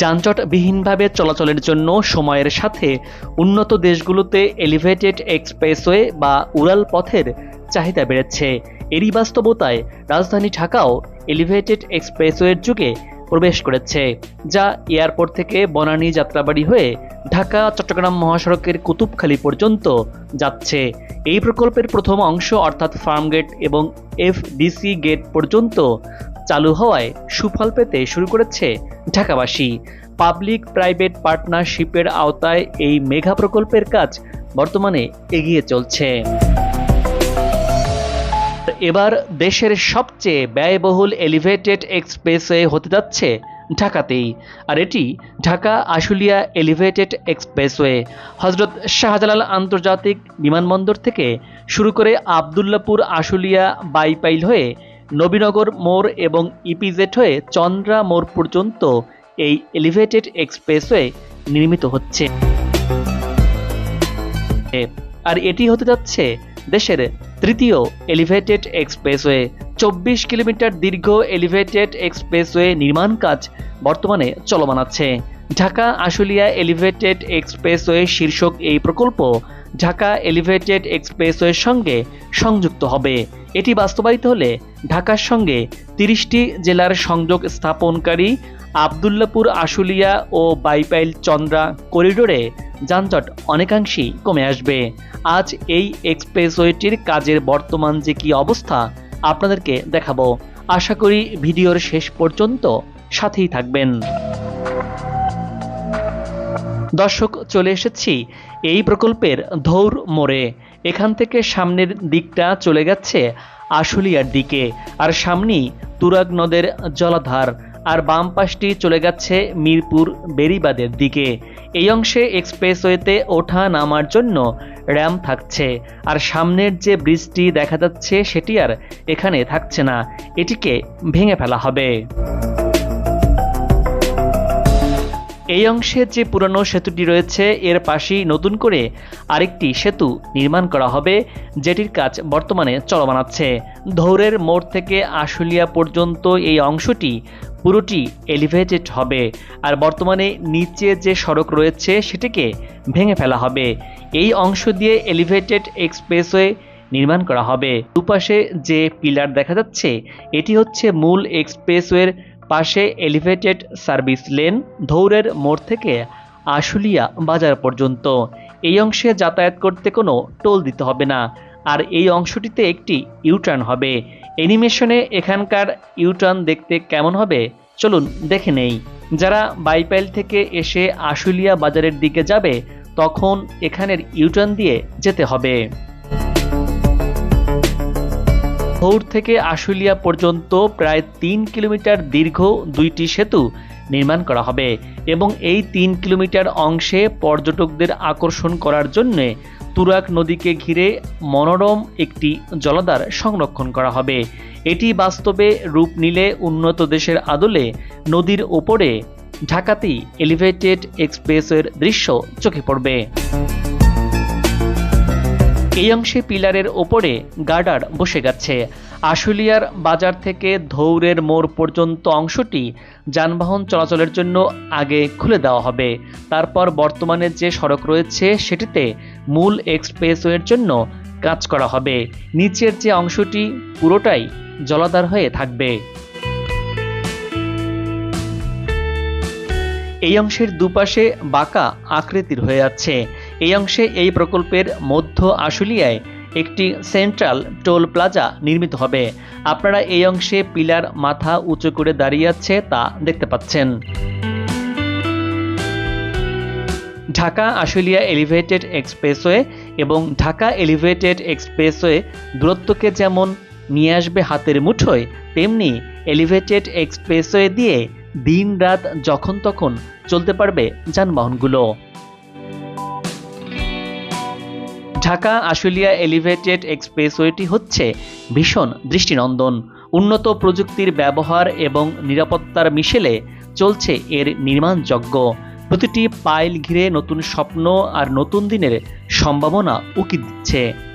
যানজটবিহীনভাবে চলাচলের জন্য সময়ের সাথে উন্নত দেশগুলোতে এলিভেটেড এক্সপ্রেসওয়ে বা উড়াল পথের চাহিদা বেড়েছে। এরই বাস্তবতায় রাজধানী ঢাকাও এলিভেটেড এক্সপ্রেসওয়ের যুগে প্রবেশ করেছে, যা এয়ারপোর্ট থেকে বনানী যাত্রাবাড়ি হয়ে ঢাকা চট্টগ্রাম মহাসড়কের কুতুবখালী পর্যন্ত যাচ্ছে। এই প্রকল্পের প্রথম অংশ অর্থাৎ ফার্মগেট এবং এফডিসি গেট পর্যন্ত চালু হওয়ায় সুফল পেতে শুরু করেছে ঢাকাবাসী। পাবলিক প্রাইভেট পার্টনারশিপের আওতায় এই মেঘা প্রকল্পের কাজ বর্তমানে এগিয়ে চলছে। এবার দেশের সবচেয়ে ব্যয়বহুল এলিভেটেড এক্সপ্রেসওয়ে হতে যাচ্ছে ঢাকাতেই, আর এটি ঢাকা আশুলিয়া এলিভেটেড এক্সপ্রেসওয়ে হজরত শাহজালাল আন্তর্জাতিক বিমানবন্দর থেকে শুরু করে আবদুল্লাপুর আশুলিয়া বাইপাইল হয়ে নবীনগর মোড় এবং ইপিজেড হয়ে চন্দ্রা মোড় পর্যন্ত এই এলিভেটেড এক্সপ্রেসওয়ে নির্মিত হচ্ছে। আর এটি হতে যাচ্ছে দেশের তৃতীয় এলিভেটেড এক্সপ্রেসওয়ে। চব্বিশ কিলোমিটার দীর্ঘ এলিভেটেড এক্সপ্রেসওয়ে নির্মাণ কাজ বর্তমানে চলমান আছে। ঢাকা আশুলিয়া এলিভেটেড এক্সপ্রেসওয়ে শীর্ষক এই প্রকল্প ঢাকা এলিভেটেড এক্সপ্রেসওয়ের সঙ্গে সংযুক্ত হবে। এটি বাস্তবায়িত হলে ঢাকার সঙ্গে তিরিশটি জেলার সংযোগ স্থাপনকারী আবদুল্লাপুর, আশুলিয়া ও বাইপাইল চন্দ্রা করিডোরে যানজট অনেকাংশেই কমে আসবে। আজ এই এক্সপ্রেসওয়েটির কাজের বর্তমান যে কি অবস্থা, আপনাদেরকে দেখাবো। আশা করি ভিডিওর শেষ পর্যন্ত সাথেই থাকবেন। দর্শক, চলে এসেছি এই প্রকল্পের ধৌর মোড়ে। এখান থেকে সামনের দিকটা চলে গেছে আশুলিয়ার দিকে। আর সামনেই তুরাগ নদের জলাধার। আর বাম পাশটি চলে গেছে মিরপুর বেরিবাদের দিকে। এই অংশে এক্সপ্রেসওয়েতে ওঠা নামার জন্য র্যাম থাকছে। আর সামনের যে ব্রিজটি দেখা যাচ্ছে, সেটি আর এখানে থাকছে না। এটিকে ভেঙে ফেলা হবে। এই অংশে যে পুরনো সেতুটি রয়েছে, এর পাশেই নতুন করে আরেকটি সেতু নির্মাণ করা হবে, যেটির কাজ বর্তমানে চলমান আছে। ধৌরের মোড় থেকে আশুলিয়া পর্যন্ত এই অংশটি পুরোটি এলিভেটেড হবে, আর বর্তমানে নিচে যে সড়ক রয়েছে, সেটিকে ভেঙে ফেলা হবে। এই অংশ দিয়ে এলিভেটেড এক্সপ্রেসওয়ে নির্মাণ করা হবে। দুপাশে যে পিলার দেখা যাচ্ছে, এটি হচ্ছে মূল এক্সপ্রেসওয়ের পাশে এলিভেটেড সার্ভিস লেন ধৌরের মোড় থেকে আশুলিয়া বাজার পর্যন্ত। এই অংশে যাতায়াত করতে কোনো টোল দিতে হবে না। আর এই অংশটিতে একটি ইউটার্ন হবে। অ্যানিমেশনে এখানকার ইউটার্ন দেখতে কেমন হবে? চলুন দেখে নেই। যারা বাইপাইল থেকে এসে আশুলিয়া বাজারের দিকে যাবে, তখন এখানের ইউটার্ন দিয়ে যেতে হবে। ভৌর থেকে আশুলিয়া পর্যন্ত প্রায় তিন কিলোমিটার দীর্ঘ দুইটি সেতু নির্মাণ করা হবে এবং এই তিন কিলোমিটার অংশে পর্যটকদের আকর্ষণ করার জন্যে তুরাগ নদীকে ঘিরে মনোরম একটি জলাধার সংরক্ষণ করা হবে। এটি বাস্তবে রূপ নিলে উন্নত দেশের আদলে নদীর ওপরে ঢাকাতেই এলিভেটেড এক্সপ্রেসের দৃশ্য চোখে পড়বে। এই অংশে পিলারের ওপরে গার্ডার বসে গেছে। আশুলিয়ার বাজার থেকে ধৌরের মোড় পর্যন্ত অংশটি যানবাহন চলাচলের জন্য আগে খুলে দেওয়া হবে। তারপর বর্তমানে যে সড়ক রয়েছে, সেটিতে মূল এক্সপ্রেসওয়ের জন্য কাজ করা হবে। নিচের যে অংশটি, পুরোটাই জলাধার হয়ে থাকবে। এই অংশের দুপাশে বাঁকা আকৃতির হয়ে আছে। এই অংশে এই প্রকল্পের মধ্য আশুলিয়ায় একটি সেন্ট্রাল টোল প্লাজা নির্মিত হবে। আপনারা এই অংশে পিলার মাথা উঁচু করে দাঁড়িয়ে আছে তা দেখতে পাচ্ছেন। ঢাকা আশুলিয়া এলিভেটেড এক্সপ্রেসওয়ে এবং ঢাকা এলিভেটেড এক্সপ্রেসওয়ে দূরত্বকে যেমন নিয়ে আসবে হাতের মুঠোয়, তেমনি এলিভেটেড এক্সপ্রেসওয়ে দিয়ে দিন রাত যখন তখন চলতে পারবে যানবাহনগুলো। ঢাকা আশুলিয়া এলিভেটেড এক্সপ্রেসওয়েটি হচ্ছে ভীষণ দৃষ্টিনন্দন। উন্নত প্রযুক্তির ব্যবহার এবং নিরাপত্তার মিশেলে চলছে এর নির্মাণযজ্ঞ। প্রতিটি পাইল ঘিরে নতুন স্বপ্ন আর নতুন দিনের সম্ভাবনা উকি দিচ্ছে।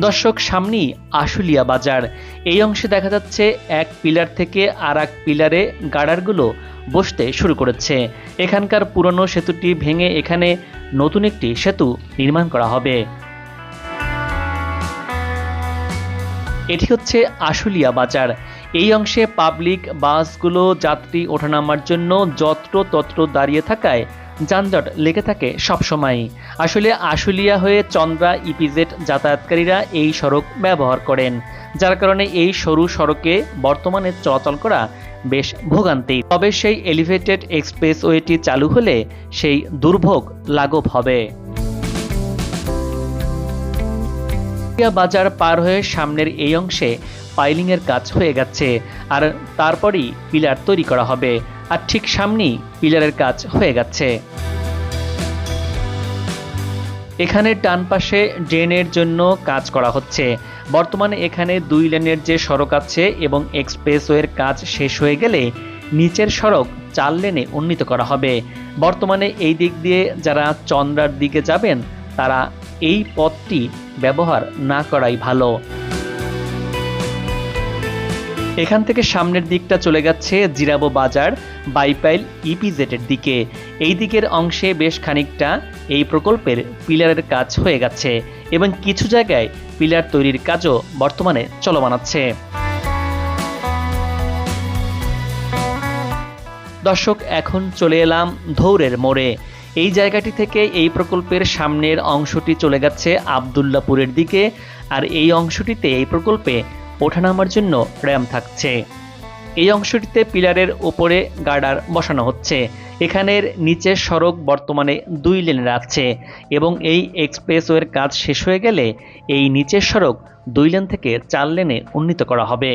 দর্শক, সামনেই আশুলিয়া বাজার। এই অংশে দেখা যাচ্ছে এক পিলার থেকে আর এক পিলারে গার্ডারগুলো বসতে শুরু করেছে। এখানকার পুরনো সেতুটি ভেঙে এখানে নতুন একটি সেতু নির্মাণ করা হবে। এটি হচ্ছে আশুলিয়া বাজার। এই অংশে পাবলিক বাসগুলো, যাত্রী ওঠানামার জন্য যত্র তত্র দাঁড়িয়ে থাকায় যানজট লেগে থাকে সবসময় আসলে আশুলিয়া হয়ে চন্দ্রা ইপিজেড যাতায়াতকারীরা এই সড়ক ব্যবহার করেন। যার কারণে এই সরু সড়কে বর্তমানে চলাচল করা বেশ ভোগান্তি তবে সেই এলিভেটেড এক্সপ্রেসওয়েটি চালু হলে সেই দুর্ভোগ লাঘব হবে। বাজার পার হয়ে সামনের এই অংশে পাইলিংয়ের কাজ হয়ে গেছে, আর তারপরই পিলার তৈরি করা হবে। আর ঠিক সামনেই পিলারের কাজ হয়ে গেছে। এখানে ডান পাশে ড্রেনের জন্য কাজ করা হচ্ছে। বর্তমানে এখানে দুই লেনের যে সড়ক আছে এবং এক্সপ্রেসওয়ের কাজ শেষ হয়ে গেলে নিচের সড়ক চার লেনে উন্নীত করা হবে। বর্তমানে এই দিক দিয়ে যারা চন্দ্রার দিকে যাবেন, তারা এই পথটি ব্যবহার না করাই ভালো। এখান থেকে সামনের দিকটা চলে যাচ্ছে জিরাবো বাজার, বাইপাইল ইপিজেটের দিকে। এই দিকের অংশে বেশ খানিকটা এই প্রকল্পের পিলারের কাজ হয়ে গেছে এবং কিছু জায়গায় পিলার তৈরির কাজও বর্তমানে চলমান আছে। দর্শক, এখন চলে এলাম ধৌরের মোড়ে। এই জায়গাটি থেকে এই প্রকল্পের সামনের অংশটি চলে গেছে আবদুল্লাপুরের দিকে। আর এই অংশটিতে এই প্রকল্পে ওঠানামার জন্য র্যাম থাকছে। এই অংশটিতে পিলারের ওপরে গার্ডার বসানো হচ্ছে। এখানের নিচের সড়ক বর্তমানে দুই লেনের আছে এবং এই এক্সপ্রেসওয়ের কাজ শেষ হয়ে গেলে এই নিচের সড়ক দুই লেন থেকে চার লেনে উন্নীত করা হবে।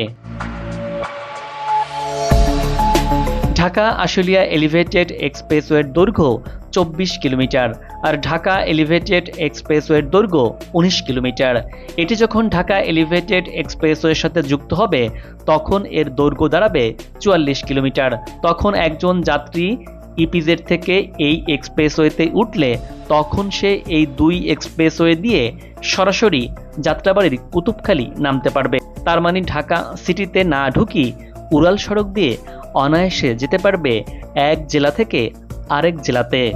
ঢাকা আশুলিয়া এলিভেটেড এক্সপ্রেসওয়ের দৈর্ঘ্য চব্বিশ কিলোমিটার আর ঢাকা এলিভেটেড এক্সপ্রেসওয়ের দৈর্ঘ্য উনিশ কিলোমিটার। এটি যখন ঢাকা এলিভেটেড এক্সপ্রেসওয়ের সাথে যুক্ত হবে, তখন এর দৈর্ঘ্য দাঁড়াবে চুয়াল্লিশ কিলোমিটার। তখন একজন যাত্রী ইপিজেড থেকে এই এক্সপ্রেসওয়েতে উঠলে, তখন সে এই দুই এক্সপ্রেসওয়ে দিয়ে সরাসরি যাত্রাবাড়ির কুতুবখালি নামতে পারবে। তার মানে ঢাকা সিটিতে না ঢুকি উড়াল সড়ক দিয়ে অনায়াসে যেতে পারবে এক জেলা থেকে আরেক জেলাতে।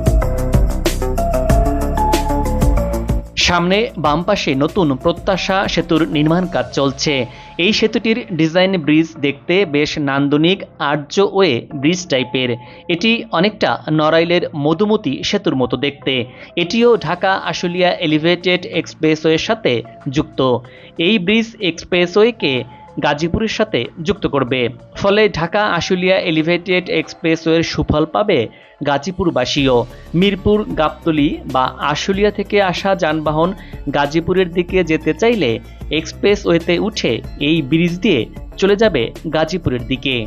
সামনে বাম পাশে নতুন প্রত্যাশা সেতুর নির্মাণ কাজ চলছে। এই সেতুটির ডিজাইন ব্রিজ দেখতে বেশ নান্দনিক, আর্য ওয়ে ব্রিজ টাইপের। এটি অনেকটা নড়াইলের মধুমতি সেতুর মতো দেখতে। এটিও ঢাকা আশুলিয়া এলিভেটেড এক্সপ্রেসওয়ের সাথে যুক্ত। এই ব্রিজ এক্সপ্রেসওয়েকে গাজীপুরের সাথে যুক্ত করবে। ফলে ঢাকা আশুলিয়া এলিভেটেড এক্সপ্রেসওয়ের সুফল পাবে গাজীপুরবাসীও। মিরপুর, গাবতলি বা আশুলিয়া থেকে আসা যানবাহন গাজীপুরের দিকে যেতে চাইলে এক্সপ্রেসওয়েতে উঠে এই ব্রিজ দিয়ে চলে যাবে গাজীপুরের দিকে।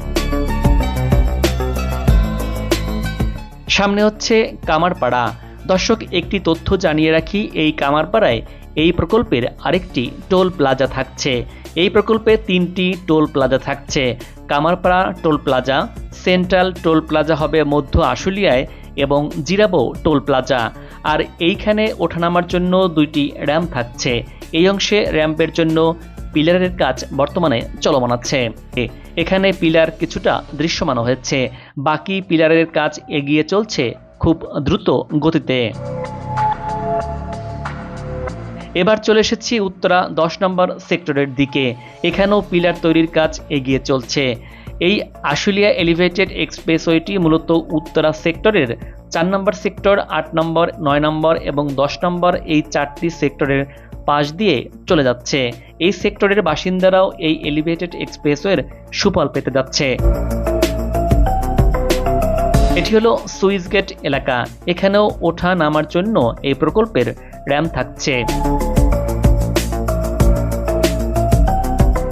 সামনে হচ্ছে কামারপাড়া। দর্শক, একটি তথ্য জানিয়ে রাখি, এই কামারপাড়ায় এই প্রকল্পের আরেকটি টোল প্লাজা থাকছে। এই প্রকল্পে তিনটি টোল প্লাজা থাকছে। Kamarpara toll plaza, central toll plaza হবে মধ্য আশুলিয়ায় এবং জিরাবো টোল প্লাজা। আর এইখানে ওঠানামার জন্য দুইটি র্যাম্প থাকছে। এই অংশে র্যাম্পের জন্য পিলারের কাজ বর্তমানে চলমান আছে। এখানে পিলার কিছুটা দৃশ্যমান হয়েছে। বাকি পিলারের কাজ এগিয়ে চলছে খুব দ্রুত গতিতে। এবার চলে এসেছি উত্তরা দশ নম্বর সেক্টরের দিকে। এখানেও পিলার তৈরির কাজ এগিয়ে চলছে। এই আশুলিয়া এলিভেটেড এক্সপ্রেসওয়েটি মূলত উত্তরা সেক্টরের। চার নম্বর সেক্টর, আট নম্বর, নয় নম্বর এবং দশ নম্বর এই চারটি সেক্টরের পাশ দিয়ে চলে যাচ্ছে। এই সেক্টরের বাসিন্দারাও এই এলিভেটেড এক্সপ্রেসওয়ের সুফল পেতে যাচ্ছে। এটি হলো সুইস গেট এলাকা। এখানেও ওঠা নামার জন্য এই প্রকল্পের র্যাম থাকছে।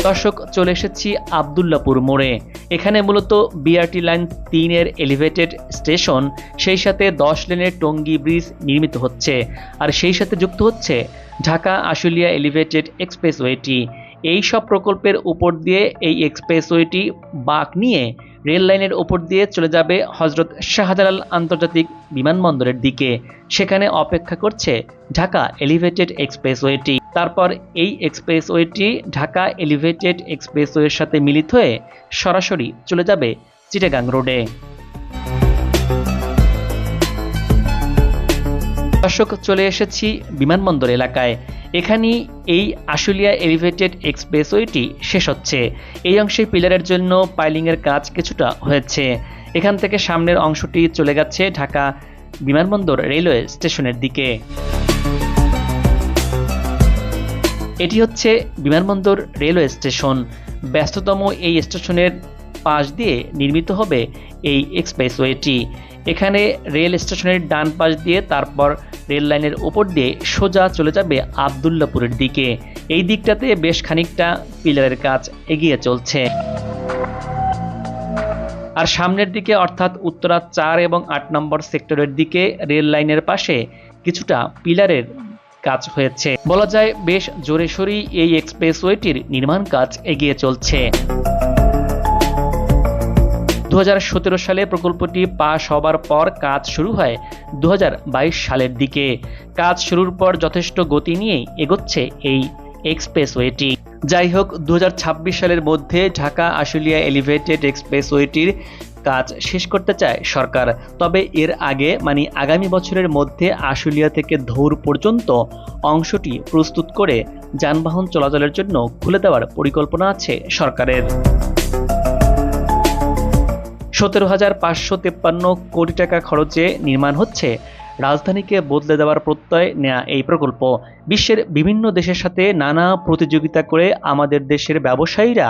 দর্শক, চলে এসেছি আবদুল্লাপুর মোড়ে। এখানে মূলত বিআরটি লাইন তিনের এলিভেটেড স্টেশন সেই সাথে দশ লেনের টঙ্গী ব্রিজ নির্মিত হচ্ছে। আর সেই সাথে যুক্ত হচ্ছে ঢাকা আশুলিয়া এলিভেটেড এক্সপ্রেসওয়েটি এই সব প্রকল্পের উপর দিয়ে এই এক্সপ্রেসওয়েটি বাঁক নিয়ে রেল লাইনের উপর দিয়ে চলে যাবে হজরত শাহজালাল আন্তর্জাতিক বিমানবন্দরের দিকে। সেখানে অপেক্ষা করছে ঢাকা এলিভেটেড এক্সপ্রেসওয়েটি। তারপর এই এক্সপ্রেসওয়েটি ঢাকা এলিভেটেড এক্সপ্রেসওয়ের সাথে মিলিত হয়ে সরাসরি চলে যাবে চিটাগাং রোডে। দর্শক, চলে এসেছি বিমানবন্দর এলাকায়। এখানেই এই আশুলিয়া এলিভেটেড এক্সপ্রেসওয়েটি শেষ হচ্ছে। এই অংশে পিলারের জন্য পাইলিংয়ের কাজ কিছুটা হয়েছে। এখান থেকে সামনের অংশটি চলে গেছে ঢাকা বিমানবন্দর রেলওয়ে স্টেশনের দিকে। এটি হচ্ছে বিমানবন্দর রেলওয়ে স্টেশন। ব্যস্ততম এই স্টেশনের পাশ দিয়ে নির্মিত হবে এই এক্সপ্রেসওয়েটি। এখানে রেল স্টেশনের ডান পাশ দিয়ে তারপর রেল লাইনের ওপর দিয়ে সোজা চলে যাবে আবদুল্লাপুরের দিকে। এই দিকটাতে বেশ খানিকটা পিলারের কাজ এগিয়ে চলছে। আর সামনের দিকে অর্থাৎ উত্তরা চার এবং আট নম্বর সেক্টরের দিকে রেল লাইনের পাশে কিছুটা পিলারের কাজ হয়েছে। বলা যায় বেশ জোরে সোরেই এই এক্সপ্রেসওয়েটির নির্মাণ কাজ এগিয়ে চলছে। সালে প্রকল্পটি পাশ হবার পর কাজ শুরু হয় দু হাজার বাইশ সালের দিকে। কাজ শুরুর পর যথেষ্ট গতি নিয়েই এগোচ্ছে এই এক্সপ্রেসওয়েটি। যাই হোক দু হাজার ছাব্বিশ সালের মধ্যে ঢাকা আশুলিয়া এলিভেটেড এক্সপ্রেসওয়েটির কাজ শেষ করতে চায় সরকার। তবে এর আগে মানে আগামী বছরের মধ্যে আশুলিয়া থেকে ধৌর পর্যন্ত অংশটি প্রস্তুত করে যানবাহন চলাচলের জন্য খুলে দেওয়ার পরিকল্পনা আছে সরকারের। সতেরো হাজার পাঁচশো তেপ্পান্ন কোটি টাকা খরচে নির্মাণ হচ্ছে। রাজধানীকে বদলে দেওয়ার প্রত্যয় নেয়া এই প্রকল্প। বিশ্বের বিভিন্ন দেশের সাথে নানা প্রতিযোগিতা করে আমাদের দেশের ব্যবসায়ীরা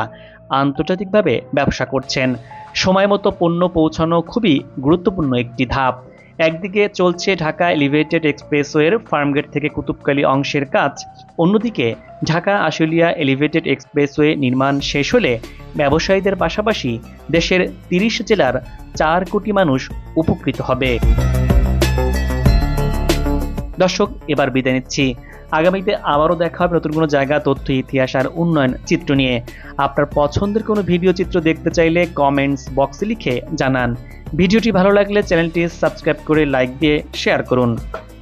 আন্তর্জাতিকভাবে ব্যবসা করছেন। সময় মতো পণ্য পৌঁছানো খুবই গুরুত্বপূর্ণ একটি ধাপ। একদিকে চলছে ঢাকা এলিভেটেড এক্সপ্রেসওয়ের ফার্মগেট থেকে কুতুবকালী অংশের কাজ, অন্যদিকে ঢাকা আশুলিয়া এলিভেটেড এক্সপ্রেসওয়ে নির্মাণ শেষ হলে ব্যবসায়ীদের পাশাপাশি দেশের তিরিশ জেলার চার কোটি মানুষ উপকৃত হবে। দর্শক, এবার বিদায় নিচ্ছি। আগামীতে আবারও দেখা হবে নতুন কোনো জায়গা, তথ্য, ইতিহাস আর উন্নয়ন চিত্র নিয়ে। আপনার পছন্দের কোনো ভিডিও চিত্র দেখতে চাইলে কমেন্টস বক্সে লিখে জানান। ভিডিওটি ভালো লাগলে চ্যানেলটি সাবস্ক্রাইব করে লাইক দিয়ে শেয়ার করুন।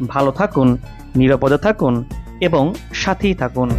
ভালো থাকুন, নিরাপদে থাকুন এবং সাথেই থাকুন।